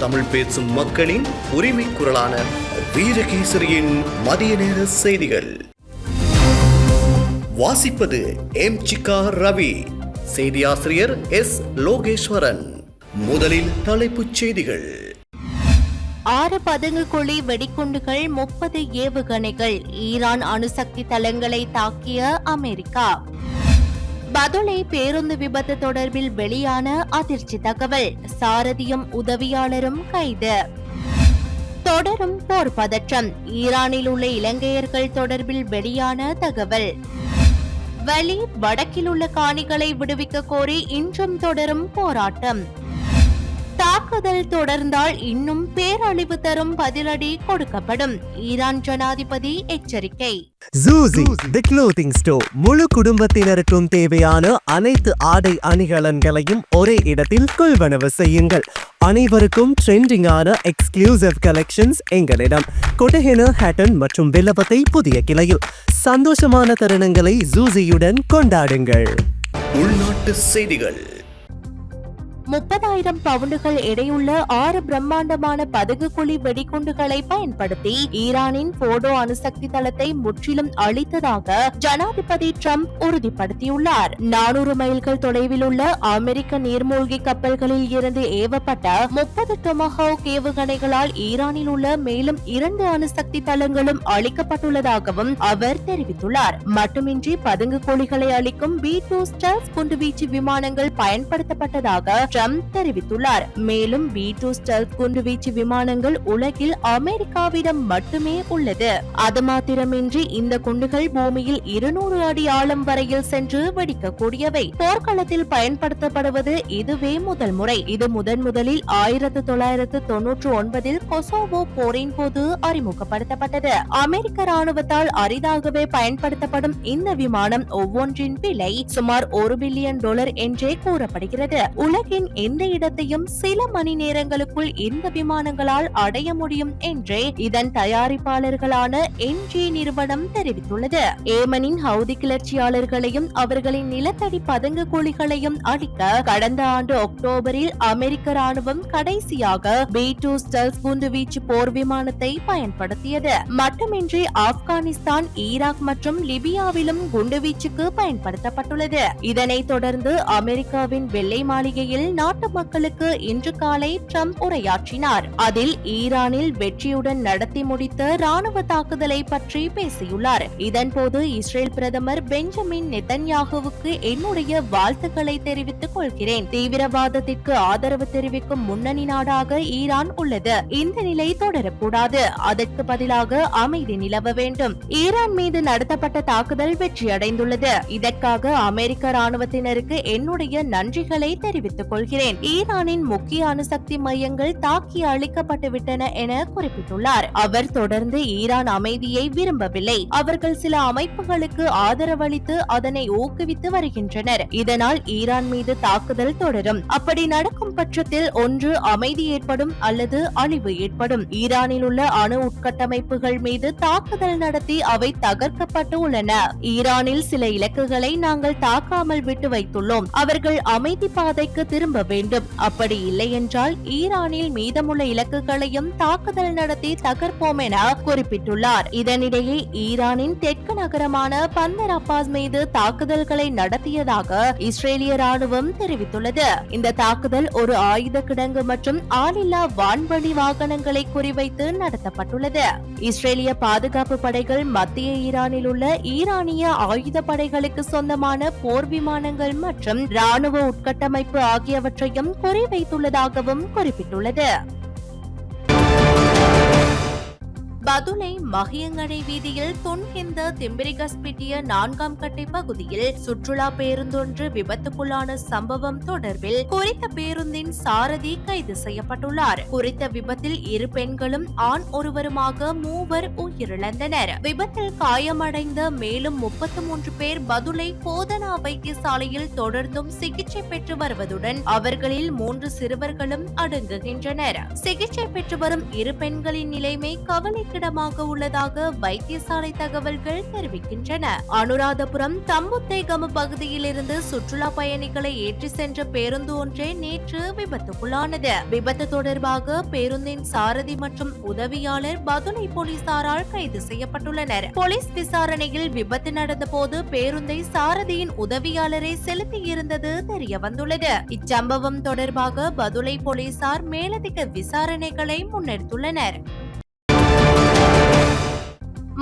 தமிழ் பேசும் மக்களின் உரிமை குரலான வீரகேசரியின் மதிய நேர செய்திகள். வாசிப்பது எம் சிக்கா ரவி. செய்தியாசிரியர் எஸ் லோகேஸ்வரன். முதலில் தலைப்புச் செய்திகள். ஆறு பதுங்குகுழி வெடிகுண்டுகள் முப்பது ஏவுகணைகள் ஈரான் அணுசக்தி தளங்களை தாக்கிய அமெரிக்கா. பதுளை பேருந்து விபத்து தொடர்பில் வெளியான அதிர்ச்சி தகவல். சாரதியும் உதவியாளரும் கைது. தொடரும் போர் பதற்றம். ஈரானில் உள்ள இலங்கையர்கள் தொடர்பில் வெளியான தகவல். வலி வடக்கில் உள்ள காணிகளை விடுவிக்க கோரி இன்றும் தொடரும் போராட்டம். தாக்குதல் தொடர்ந்தால் இன்னும் பேரழிவு தரும் பதிலடி கொடுக்கப்படும். ஈரான் ஜனாதிபதி எச்சரிக்கை. ஜூசி தி க்ளோத்திங் ஸ்டோர் முழு குடும்பத்தினருக்கும் தேவையான அனைத்து ஆடை அணிகலன்களையும் ஒரே இடத்தில் கொள்வனவு செய்யுங்கள். அனைவருக்கும் ட்ரெண்டிங்கான எக்ஸ்க்ளூசிவ் கலெக்ஷன்ஸ் எங்களிடம். கொட்டஹென ஹேட்டன் மற்றும் வில்லபத்தை புதிய கிளையில். சந்தோஷமான தருணங்களை ஜூசியுடன் கொண்டாடுங்கள். உள்நாட்டு செய்திகள். முப்பதாயிரம் பவுண்டுகள் எடையுள்ள ஆறு பிரம்மாண்டமான பதுகுக்குழி வெடிகுண்டுகளை பயன்படுத்தி ஈரானின் போடோ அணுசக்தி தளத்தை முற்றிலும் அழித்ததாக ஜனாதிபதி ட்ரம்ப் உறுதிப்படுத்தியுள்ளார். நானூறு மைல்கள் தொலைவில் உள்ள அமெரிக்க நீர்மூழ்கி கப்பல்களில் இருந்து ஏவப்பட்ட முப்பது டொமஹோக் ஏவுகணைகளால் ஈரானில் உள்ள மேலும் இரண்டு அணுசக்தி தளங்களும் அழிக்கப்பட்டுள்ளதாகவும் அவர் தெரிவித்துள்ளார். மட்டுமின்றி பதுங்கு கோழிகளை அளிக்கும் பி டூ ஸ்டர்ஸ் குண்டுவீச்சு விமானங்கள் பயன்படுத்தப்பட்டதாக ட்ரம்ப் தெரிவித்துள்ளார். மேலும் பி டூ ஸ்டெல்த் குண்டுவீச்சு விமானங்கள் உலகில் அமெரிக்காவிடம் மட்டுமே உள்ளது. அது மாத்திரமின்றி இந்த குண்டுகள் பூமியில் இருநூறு அடி ஆழம் வரையில் சென்று வெடிக்கக்கூடியவை. போர்க்களத்தில் பயன்படுத்தப்படுவது இதுவே முதல் முறை. இது முதன் முதலில் ஆயிரத்து தொள்ளாயிரத்து தொன்னூற்று ஒன்பதில் கொசோவோ போரின் போது அறிமுகப்படுத்தப்பட்டது. அமெரிக்க ராணுவத்தால் அரிதாகவே பயன்படுத்தப்படும் இந்த விமானம் ஒவ்வொன்றின் விலை சுமார் ஒரு பில்லியன் டாலர் என்றே கூறப்படுகிறது. உலகின் எந்த இடத்தையும் சில மணி நேரங்களுக்குள் இந்த விமானங்களால் அடைய முடியும் என்றே இதன் தயாரிப்பாளர்களான என்ஜி நிறுவனம் தெரிவித்துள்ளது. ஏமனின் ஹவுதி கிளர்ச்சியாளர்களையும் அவர்களின் நிலத்தடி பதங்கு குழிகளையும் அழிக்க கடந்த ஆண்டு அக்டோபரில் அமெரிக்க ராணுவம் கடைசியாக பி டூ ஸ்டெல்ஸ் குண்டுவீச்சு போர் விமானத்தை பயன்படுத்தியது. மட்டுமின்றி ஆப்கானிஸ்தான் ஈராக் மற்றும் லிபியாவிலும் குண்டுவீச்சுக்கு பயன்படுத்தப்பட்டுள்ளது. இதனைத் தொடர்ந்து அமெரிக்காவின் வெள்ளை மாளிகையில் நாட்டு மக்களுக்கு இன்று காலை ட்ரம்ப் உரையாற்றினார். அதில் ஈரானில் வெற்றியுடன் நடத்தி முடித்த ராணுவ தாக்குதலை பற்றி பேசியுள்ளார். இதன்போது இஸ்ரேல் பிரதமர் பெஞ்சமின் நெத்தன்யாகுவுக்கு என்னுடைய வாழ்த்துக்களை தெரிவித்துக் கொள்கிறேன். தீவிரவாதத்திற்கு ஆதரவு தெரிவிக்கும் முன்னணி நாடாக ஈரான் உள்ளது. இந்த நிலை தொடரக்கூடாது. அதற்கு பதிலாக அமைதி நிலவ வேண்டும். ஈரான் மீது நடத்தப்பட்ட தாக்குதல் வெற்றியடைந்துள்ளது. இதற்காக அமெரிக்க ராணுவத்தினருக்கு என்னுடைய நன்றிகளை தெரிவித்துக் கொள்கிறேன். ஈரானின் முக்கிய அணுசக்தி மையங்கள் தாக்கி அழிக்கப்பட்டு விட்டன என குறிப்பிட்டுள்ளார். அவர் தொடர்ந்து ஈரான் அமைதியை விரும்பவில்லை. அவர்கள் சில அமைப்புகளுக்கு ஆதரவளித்து அதனை ஊக்குவித்து வருகின்றனர். இதனால் ஈரான் மீது தாக்குதல் தொடரும். அப்படி நடக்கும் பட்சத்தில் ஒன்று அமைதி ஏற்படும் அல்லது அழிவு ஏற்படும். ஈரானில் உள்ள அணு உட்கட்டமைப்புகள் மீது தாக்குதல் நடத்தி அவை தகர்க்கப்பட்டு உள்ளன. ஈரானில் சில இலக்குகளை நாங்கள் தாக்காமல் விட்டு வைத்துள்ளோம். அவர்கள் அமைதி பாதைக்கு திரும்ப திரும்ப வேண்டும். அப்படி இல்லையென்றால் ஈரானில் மீதமுள்ள இலக்குகளையும் தாக்குதல் நடத்தி தகர்ப்போம் என குறிப்பிட்டுள்ளார். இதனிடையே ஈரானின் தெற்கு நகரமான பந்தர் அப்பாஸ் மீது தாக்குதல்களை நடத்தியதாக இஸ்ரேலிய ராணுவம் தெரிவித்துள்ளது. இந்த தாக்குதல் ஒரு ஆயுத கிடங்கு மற்றும் ஆளில்லா வான்வழி வாகனங்களை குறிவைத்து நடத்தப்பட்டுள்ளது. இஸ்ரேலிய பாதுகாப்பு படைகள் மத்திய ஈரானில் உள்ள ஈரானிய ஆயுத படைகளுக்கு சொந்தமான போர் விமானங்கள் மற்றும் ராணுவ உட்கட்டமைப்பு ஆகிய ஆகியவற்றையும் குறிவைத்துள்ளதாகவும் குறிப்பிட்டுள்ளது. பதுளை மகியங்கடை வீதியில் துன்ஹிந்த திம்பிரிகஸ்பிட்டிய நான்காம் கட்டை பகுதியில் சுற்றுலா பேருந்தொன்று விபத்துக்குள்ளான சம்பவம் தொடர்பில் குறித்த பேருந்தின் சாரதி கைது செய்யப்பட்டுள்ளார். குறித்த விபத்தில் இரு பெண்களும் ஆண் ஒருவருமாக மூவர் உயிரிழந்தனர். விபத்தில் காயமடைந்த மேலும் முப்பத்தி மூன்று பேர் பதுளை போதனா வைத்தியசாலையில் தொடர்ந்தும் சிகிச்சை பெற்று வருவதுடன் அவர்களில் மூன்று சிறுவர்களும் அடங்குகின்றனர். சிகிச்சை பெற்று வரும் இரு பெண்களின் நிலைமை கவலைக்கு இருப்பிடமாக உள்ளதாக வைத்தியசாலை தகவல்கள் தெரிவிக்கின்றன. அனுராதபுரம் தம்புத்தேகம பகுதியில் இருந்து சுற்றுலா பயணிகளை ஏற்றி சென்ற பேருந்து ஒன்றே நேற்று விபத்துக்குள்ளானது. விபத்து தொடர்பாக பேருந்தின் சாரதி மற்றும் உதவியாளர் பதுளை போலீசாரால் கைது செய்யப்பட்டுள்ளனர். போலீஸ் விசாரணையில் விபத்து நடந்தபோது பேருந்தை சாரதியின் உதவியாளரை செலுத்தியிருந்தது தெரிய வந்துள்ளது இச்சம்பவம் தொடர்பாக பதுளை போலீசார் மேலதிக விசாரணைகளை முன்னெடுத்துள்ளனர்.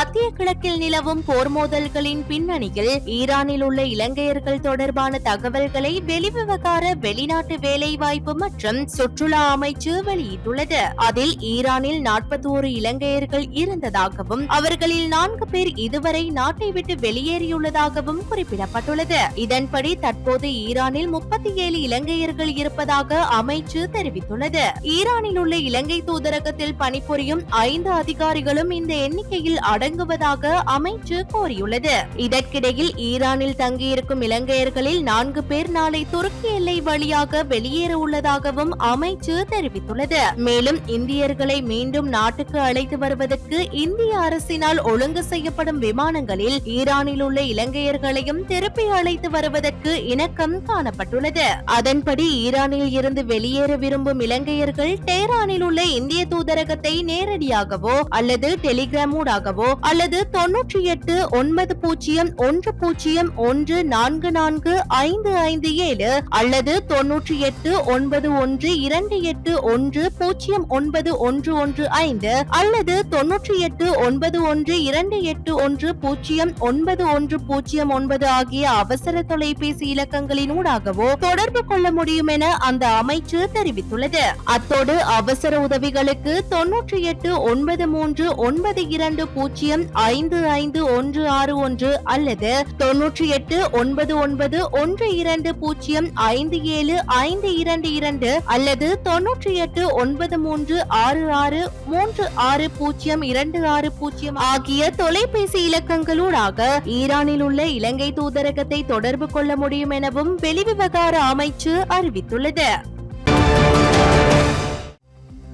மத்திய கிழக்கில் நிலவும் போர் மோதல்களின் பின்னணியில் ஈரானில் உள்ள இலங்கையர்கள் தொடர்பான தகவல்களை வெளிவிவகார வெளிநாட்டு வேலைவாய்ப்பு மற்றும் சுற்றுலா அமைச்சு வெளியிட்டுள்ளது. அதில் ஈரானில் நாற்பத்தி ஒரு இலங்கையர்கள் இருந்ததாகவும் அவர்களில் நான்கு பேர் இதுவரை நாட்டை விட்டு வெளியேறியுள்ளதாகவும் குறிப்பிடப்பட்டுள்ளது. இதன்படி தற்போது ஈரானில் முப்பத்தி ஏழு இலங்கையர்கள் இருப்பதாக அமைச்சு தெரிவித்துள்ளது. ஈரானில் உள்ள இலங்கை தூதரகத்தில் பணிபுரியும் ஐந்து அதிகாரிகளும் இந்த எண்ணிக்கையில் வழங்குவதாக அமைச்சு கோரியுள்ளது. இதற்கிடையில் ஈரானில் தங்கியிருக்கும் இலங்கையர்களில் நான்கு பேர் நாளை துருக்கி எல்லை வழியாக வெளியேற உள்ளதாகவும் அமைச்சு தெரிவித்துள்ளது. மேலும் இந்தியர்களை மீண்டும் நாட்டுக்கு அழைத்து வருவதற்கு இந்திய அரசினால் ஒழுங்கு செய்யப்படும் விமானங்களில் ஈரானில் உள்ள இலங்கையர்களையும் திருப்பி அழைத்து வருவதற்கு இணக்கம் காணப்பட்டுள்ளது. அதன்படி ஈரானில் இருந்து வெளியேற விரும்பும் இலங்கையர்கள் டேரானில் உள்ள இந்திய தூதரகத்தை நேரடியாகவோ அல்லது டெலிகிராம் ஊடாகவோ அல்லது தொன்னூற்றி எட்டு ஒன்பது பூஜ்ஜியம் ஒன்று பூஜ்ஜியம் ஒன்று நான்கு நான்கு ஐந்து ஐந்து ஏழு அல்லது தொன்னூற்றி எட்டு ஒன்பது ஒன்று இரண்டு எட்டு ஒன்று பூஜ்ஜியம் ஒன்பது ஒன்று ஒன்று ஐந்து அல்லது தொன்னூற்றி எட்டு ஒன்பது ஒன்று இரண்டு எட்டு ஒன்று பூஜ்ஜியம் ஒன்பது ஒன்று பூஜ்ஜியம் ஒன்பது ஆகிய அவசர தொலைபேசி இலக்கங்களின் ஊடாகவோ தொடர்பு கொள்ள முடியும் என அந்த அமைச்சு தெரிவித்துள்ளது. அத்தோடு அவசர உதவிகளுக்கு தொன்னூற்றி எட்டு ஒன்பது மூன்று ஒன்பது இரண்டு பூஜ்ஜியம் ஐந்து ஐந்து ஒன்று ஆறு ஒன்று அல்லது தொன்னூற்றி எட்டு ஒன்பது ஒன்பது ஒன்று இரண்டு பூஜ்ஜியம் ஐந்து ஏழு ஐந்து இரண்டு இரண்டு அல்லது தொன்னூற்றி எட்டு ஒன்பது மூன்று ஆறு ஆறு மூன்று ஆறு பூஜ்ஜியம் இரண்டு ஆறு பூஜ்ஜியம் ஆகிய தொலைபேசி இலக்கங்களூடாக ஈரானில் உள்ள இலங்கை தூதரகத்தை தொடர்பு கொள்ள முடியும் எனவும் வெளிவிவகார அமைச்சு அறிவித்துள்ளது.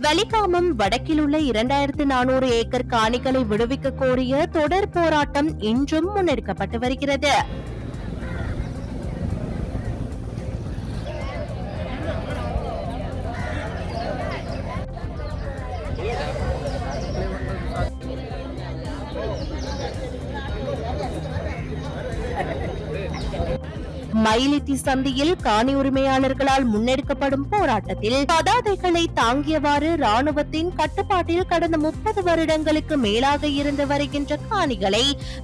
வலிகாமம் வடக்கில் உள்ள இரண்டாயிரத்து நானூறு ஏக்கர் காணிகளை விடுவிக்க கோரிய தொடர் போராட்டம் இன்றும் முன்னெடுக்கப்பட்டு வருகிறது. மயிலிட்டி சந்தியில் காணி உரிமையாளர்களால் முன்னெடுக்கப்படும் போராட்டத்தில் பதாதைகளை தாங்கியவாறு ராணுவத்தின் கட்டுப்பாட்டில் கடந்த முப்பது வருடங்களுக்கு மேலாக இருந்து வருகின்ற காணிகளை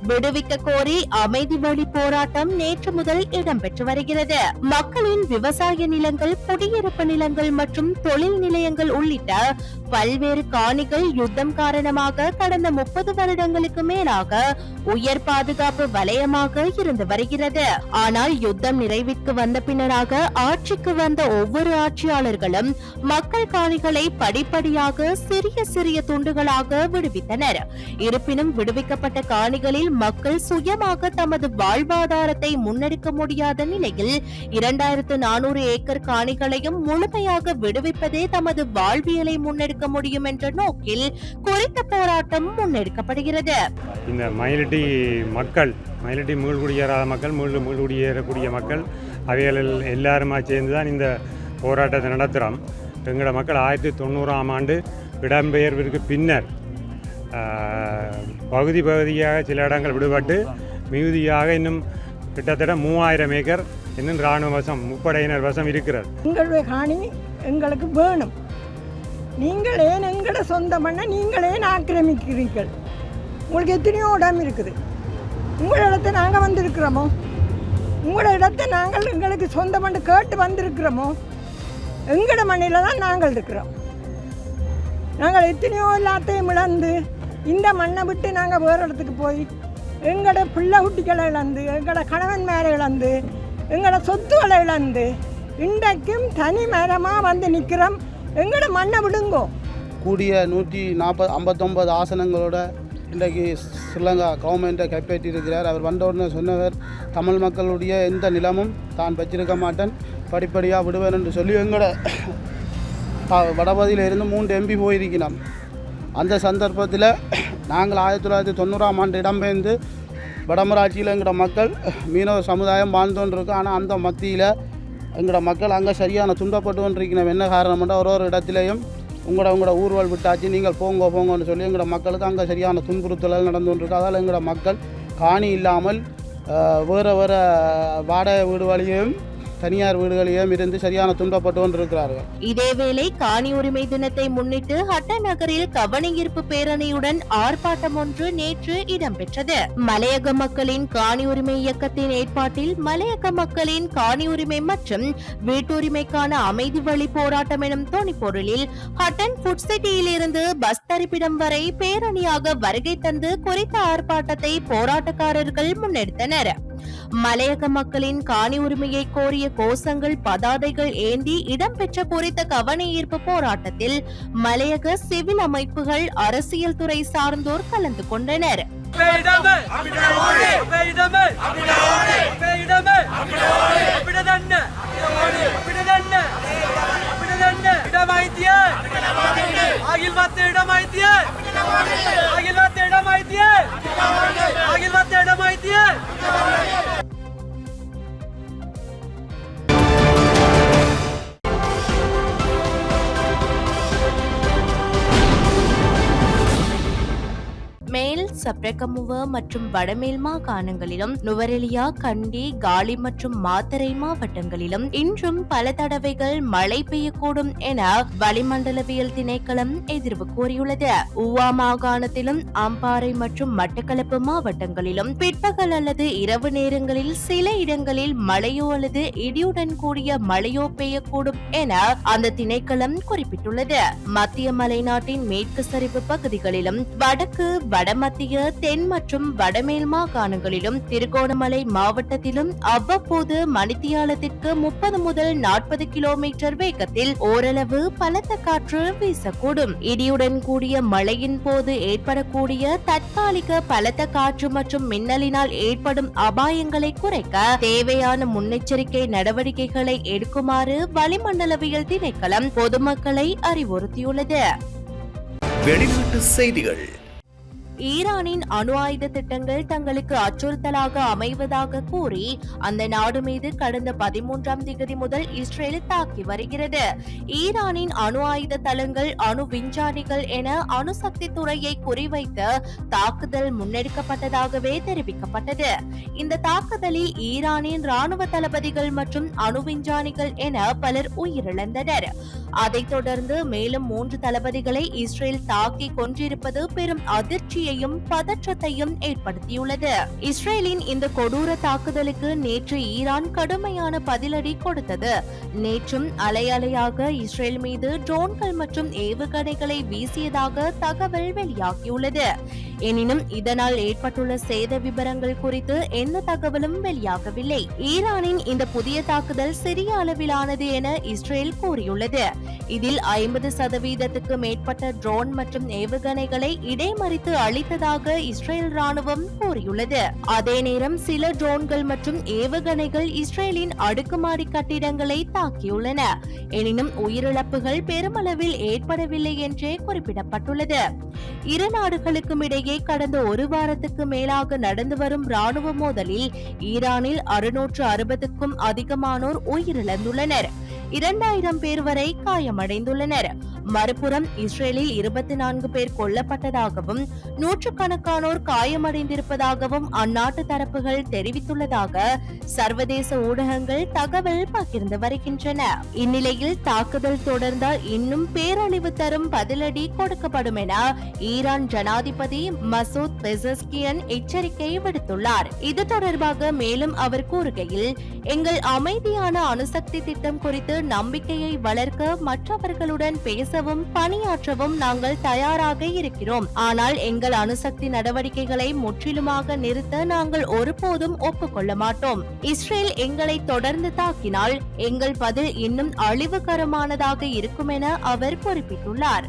விடுவிக்க கோரி அமைதி வழி போராட்டம் நேற்று முதல் இடம்பெற்று வருகிறது. மக்களின் விவசாய நிலங்கள் குடியிருப்பு நிலங்கள் மற்றும் தொழில் நிலையங்கள் உள்ளிட்ட பல்வேறு காணிகள் யுத்தம் காரணமாக கடந்த முப்பது வருடங்களுக்கு மேலாக உயர் பாதுகாப்பு வலயமாக இருந்து வருகிறது. ஆனால் யுத்தம் நிறைவிற்கு வந்த பின்னராக ஆட்சிக்கு வந்த ஒவ்வொரு ஆட்சியாளர்களும் மக்கள் காணிகளை படிப்படியாக சிறிய சிறிய துண்டுகளாக விடுவித்தனர். இருப்பினும் விடுவிக்கப்பட்ட காணிகளில் மக்கள் சுயமாக தமது வாழ்வாதாரத்தை முன்னெடுக்க முடியாத நிலையில் இரண்டாயிரத்து நானூறு ஏக்கர் காணிகளையும் முழுமையாக விடுவிப்பதே தமது வாழ்வியலை முன்னெடுக்க முடியும் என்ற நோக்கில் குறித்த போராட்டம் முன்னெடுக்கப்படுகிறது. இந்த மயிலட்டி மக்கள் மயிலட்டி மீள்குடியேறாத மக்கள் மீள் மீள்குடியேறக்கூடிய மக்கள் அவைகள் எல்- எல்லாருமா சேர்ந்து தான் இந்த போராட்டத்தை நடத்துகிறோம் எங்களோட மக்கள் ஆயிரத்தி தொண்ணூறாம் ஆண்டு இடம்பெயர்விற்கு பின்னர் பகுதி பகுதியாக சில இடங்கள் விடுபட்டு மிகுதியாக இன்னும் கிட்டத்தட்ட மூவாயிரம் ஏக்கர் இன்னும் இராணுவ வசம் முப்படையினர் வசம் இருக்கிறது. எங்களுடைய காணி எங்களுக்கு வேணும். நீங்கள் ஏன் எங்களோட சொந்த மண்ணை நீங்கள் ஏன் ஆக்கிரமிக்கிறீர்கள்? உங்களுக்கு எத்தனையோ இடம் இருக்குது. உங்களிடத்தை நாங்கள் வந்திருக்கிறோமோ? உங்களோட இடத்த நாங்கள் எங்களுக்கு சொந்த மண்ணு கேட்டு வந்திருக்கிறோமோ எங்களோட மண்ணில் தான் நாங்கள் இருக்கிறோம். நாங்கள் எத்தனையோ எல்லாத்தையும் இழந்து இந்த மண்ணை விட்டு நாங்கள் வேறு இடத்துக்கு போய் எங்களோட பிள்ளை குட்டிகளை இழந்து எங்களோட கணவன் மேலே இழந்து எங்களோட சொத்துக்களை இழந்து இன்றைக்கும் தனி மரமாக வந்து நிற்கிறோம். எங்களோட மண்ணை விடுங்கோ. கூடிய நூற்றி நாற்பது ஐம்பத்தொம்பது ஆசனங்களோட இன்றைக்கு ஸ்ரீலங்கா கவர்மெண்ட்டை கைப்பற்றியிருக்கிறார். அவர் வந்தவுடனே சொன்னவர் தமிழ் மக்களுடைய எந்த நிலமும் தான் வச்சிருக்க மாட்டேன். படிப்படியாக விடுவேன் என்று சொல்லி எங்களோட வடபகுதியில் இருந்து மூன்று எம்பி போயிருக்கிறோம் அந்த சந்தர்ப்பத்தில் நாங்கள் ஆயிரத்தி தொள்ளாயிரத்தி தொண்ணூறாம் ஆண்டு இடம்பெயர்ந்து வடமராட்சியில் எங்களோட மக்கள் மீனவ சமுதாயம் வாழ்ந்து ஆனால் அந்த மத்தியில் எங்களோட மக்கள் அங்கே சரியான துன்பப்பட்டு கொண்டிருக்கணும் என்ன காரணம்னா ஒரு ஒரு இடத்துலையும் உங்களோட உங்களோட ஊர்வல் விட்டாச்சு நீங்கள் போங்க போங்கன்னு சொல்லி எங்களோட மக்களுக்கு அங்கே சரியான துன்புறுத்தல் நடந்து கொண்டிருக்கு அதால் எங்களோட மக்கள் காணி இல்லாமல் வேறு வேறு வாடகை வீடு வழியும் தனியார் வீடுகளையும் இருந்து சரியான துன்பப்பட்டு கொண்டிருக்கிறார்கள். இதேவேளை காணி உரிமை தினத்தை முன்னிட்டு ஹட்ட நகரில் கவனஈர்ப்பு பேரணியுடன் ஆர்ப்பாட்டம் ஒன்று நேற்று இடம்பெற்றது. மலையக மக்களின் காணி உரிமை இயக்கத்தின் ஏற்பாட்டில் மலையக மக்களின் காணி உரிமை மற்றும் வீட்டுரிமைக்கான அமைதி வழி போராட்டம் எனும் தொனிப்பொருளில் ஹட்டன் ஃபுட் சிட்டியில் இருந்து பஸ் தரிப்பிடம் வரை பேரணியாக வருகை தந்து குறித்த ஆர்ப்பாட்டத்தை போராட்டக்காரர்கள் முன்னெடுத்தனர். மலையக மக்களின் காணி உரிமையை கோரிய கோஷங்கள் பதாதைகள் ஏந்தி இடம்பெற்ற குறித்த கவன போராட்டத்தில் மலையக சிவில் அமைப்புகள் அரசியல் துறை சார்ந்தோர் கலந்து கொண்டனர். இடமாய்த்திய அகில் இடமாய்த்திய அகில் சப்ரகமுவ மற்றும் வடமேல் மாகாணங்களிலும் நுவரெலியா கண்டி காலி மற்றும் மாத்தரை மாவட்டங்களிலும் இன்றும் பல தடவைகள் மழை பெய்யக்கூடும் என வளிமண்டலவியல் திணைக்களம் எதிர்வு கூறியுள்ளது. உவா மாகாணத்திலும் அம்பாறை மற்றும் மட்டக்களப்பு மாவட்டங்களிலும் பிற்பகல் அல்லது இரவு நேரங்களில் சில இடங்களில் மழையோ அல்லது இடியுடன் கூடிய மழையோ பெய்யக்கூடும் என அந்த திணைக்களம் குறிப்பிட்டுள்ளது. மத்திய மலைநாட்டின் மேற்கு சரிவு பகுதிகளிலும் வடக்கு வடமத்திய தென் மற்றும் வடமேல் மாகாணங்களிலும் திருகோணமலை மாவட்டத்திலும் அவ்வப்போது மணித்தியாலத்திற்கு முப்பது முதல் நாற்பது கிலோமீட்டர் வேகத்தில் ஓரளவு பலத்த காற்று வீசக்கூடும். இடியுடன் கூடிய மழையின் போது ஏற்படக்கூடிய தற்காலிக பலத்த காற்று மற்றும் மின்னலினால் ஏற்படும் அபாயங்களை குறைக்க தேவையான முன்னெச்சரிக்கை நடவடிக்கைகளை எடுக்குமாறு வளிமண்டலவியல் திணைக்களம் பொதுமக்களை அறிவுறுத்தியுள்ளது. வெளிநாட்டு செய்திகள். ஈரானின் அணு ஆயுத திட்டங்கள் தங்களுக்கு அச்சுறுத்தலாக அமைவதாக கூறி அந்த நாடு மீது கடந்த பதிமூன்றாம் திகதி முதல் இஸ்ரேல் தாக்கி வருகிறது. ஈரானின் அணு ஆயுத தளங்கள் அணு விஞ்ஞானிகள் என அணுசக்தி துறையை குறிவைத்து தாக்குதல் முன்னெடுக்கப்பட்டதாகவே தெரிவிக்கப்பட்டது. இந்த தாக்குதலில் ஈரானின் ராணுவ தளபதிகள் மற்றும் அணு விஞ்ஞானிகள் என பலர் உயிரிழந்தனர். அதைத் தொடர்ந்து மேலும் மூன்று தளபதிகளை இஸ்ரேல் தாக்கி கொன்றிருப்பது பெரும் அதிர்ச்சியையும் பதற்றத்தையும் ஏற்படுத்தியுள்ளது. இஸ்ரேலின் இந்த கொடூர தாக்குதலுக்கு நேற்று ஈரான் கடுமையான பதிலடி கொடுத்தது. நேற்றும் அலை அலையாக இஸ்ரேல் மீது ட்ரோன்கள் மற்றும் ஏவுகணைகளை வீசியதாக தகவல் வெளியாகியுள்ளது. எனினும் இதனால் ஏற்பட்டுள்ள சேத விவரங்கள் குறித்து எந்த தகவலும் வெளியாகவில்லை. ஈரானின் இந்த புதிய தாக்குதல் சிறிய அளவிலானது என இஸ்ரேல் கூறியுள்ளது. இதில் ஐம்பது சதவீதத்துக்கு மேற்பட்ட ட்ரோன் மற்றும் ஏவுகணைகளை இடைமறித்து அழி கிடைத்ததாக இஸ்ரேல் ராணுவம் கூறியுள்ளது. அதே நேரம் சில ட்ரோன்கள் மற்றும் ஏவுகணைகள் இஸ்ரேலின் அடுக்குமாடி கட்டிடங்களை தாக்கியுள்ளன. எனினும் உயிரிழப்புகள் பெருமளவில் ஏற்படவில்லை என்றே குறிப்பிடப்பட்டுள்ளது. இரு நாடுகளுக்கும் இடையே கடந்த ஒரு வாரத்துக்கு மேலாக நடந்து வரும் ராணுவ மோதலில் ஈரானில் அறுநூற்று அறுபதுக்கும் அதிகமானோர் உயிரிழந்துள்ளனர். இரண்டாயிரம் பேர் வரை காயமடைந்துள்ளனர். மறுபுறம் இஸ்ரேலில் இருபத்தி நான்கு பேர் கொல்லப்பட்டதாகவும் நூற்றுக்கணக்கானோர் காயமடைந்திருப்பதாகவும் அந்நாட்டு தரப்புகள் தெரிவித்துள்ளதாக சர்வதேச ஊடகங்கள் தகவல் பகிர்ந்து வருகின்றன. இந்நிலையில் தாக்குதல் தொடர்ந்தால் இன்னும் பேரழிவு தரும் பதிலடி கொடுக்கப்படும் என ஈரான் ஜனாதிபதி மசூத் பெசஸ்கியன் எச்சரிக்கை விடுத்துள்ளார். இது தொடர்பாக மேலும் அவர் கூறுகையில் எங்கள் அமைதியான அணுசக்தி திட்டம் குறித்து நம்பிக்கையை வளர்க்க மற்றவர்களுடன் பேசவும் பணியாற்றவும் நாங்கள் தயாராக இருக்கிறோம். ஆனால் எங்கள் அணுசக்தி நடவடிக்கைகளை முற்றிலுமாக நிறுத்த நாங்கள் ஒருபோதும் ஒப்புக்கொள்ள மாட்டோம். இஸ்ரேல் எங்களை தொடர்ந்து தாக்கினால் எங்கள் பதில் இன்னும் அழிவுகரமானதாக இருக்கும் என அவர் குறிப்பிட்டுள்ளார்.